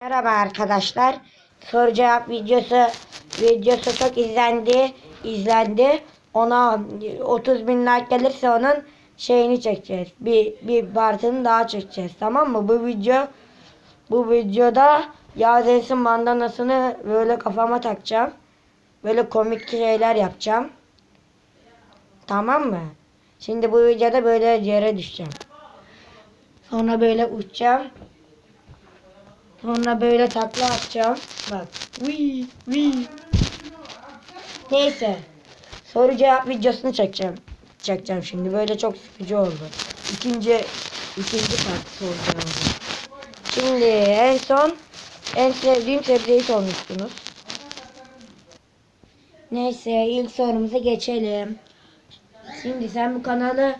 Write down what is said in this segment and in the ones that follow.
Merhaba arkadaşlar. Soru cevap videosu videosu çok izlendi. izlendi. Ona 30 bin like gelirse onun şeyini çekeceğiz. Bir bir partını daha çekeceğiz. Tamam mı? Bu video bu videoda Yazensin bandanasını böyle kafama takacağım. Böyle komik şeyler yapacağım. Tamam mı? Şimdi bu videoda böyle yere düşeceğim. Sonra böyle uçacağım. Sonra böyle takla atacağım. Bak. Wii, wii. Neyse. Soru cevap videosunu çekeceğim. Çekeceğim şimdi. Böyle çok sıkıcı oldu. İkinci ikinci part soru cevabı. Şimdi en son en sevdiğim sebzeyi sormuştunuz. Neyse ilk sorumuza geçelim. Şimdi sen bu kanalı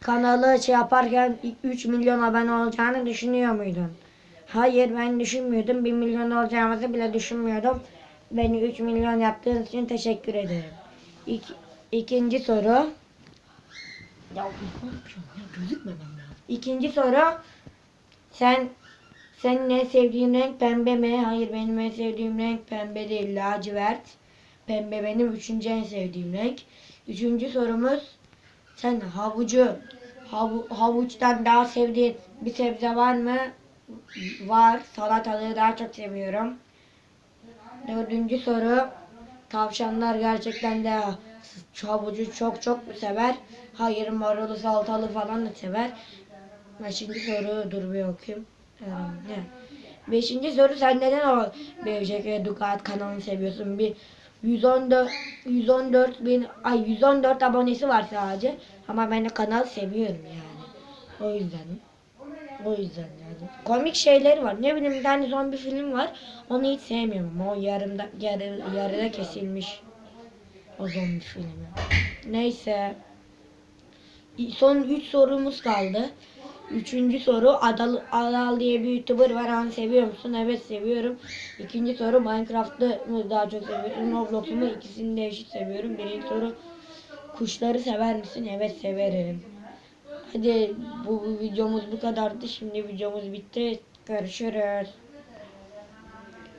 kanalı şey yaparken 3 milyon abone olacağını düşünüyor muydun? Hayır ben düşünmüyordum. 1 milyon olacağımızı bile düşünmüyordum. Beni 3 milyon yaptığınız için teşekkür ederim. İk, ikinci soru. Ya gözükmemem lazım. İkinci soru. Sen senin en sevdiğin renk pembe mi? Hayır benim en sevdiğim renk pembe değil lacivert. Pembe benim üçüncü en sevdiğim renk. Üçüncü sorumuz. Sen havucu havu, havuçtan daha sevdiğin bir sebze var mı? Var. Salatalığı daha çok seviyorum. Dördüncü soru. Tavşanlar gerçekten de havucu çok çok mu sever? Hayır marulu salatalı falan da sever. Beşinci soru dur bir okuyayım. Ee, ne? Beşinci soru sen neden o BJK Dukat kanalını seviyorsun? Bir 114 114 bin ay 114 abonesi var sadece ama ben de kanalı seviyorum yani. O yüzden. O yüzden yani. Komik şeyleri var. Ne bileyim bir tane zombi film var. Onu hiç sevmiyorum. O yarımda yarı, yarıda kesilmiş. O zombi filmi. Neyse. Son 3 sorumuz kaldı. Üçüncü soru Adal, Adal diye bir YouTuber var. Onu seviyor musun? Evet seviyorum. İkinci soru Minecraft'ı mı daha çok seviyorsun? Roblox'u mu? İkisini de eşit seviyorum. Birinci soru Kuşları sever misin? Evet severim. Hadi bu, videomuz bu kadardı. Şimdi videomuz bitti. Görüşürüz.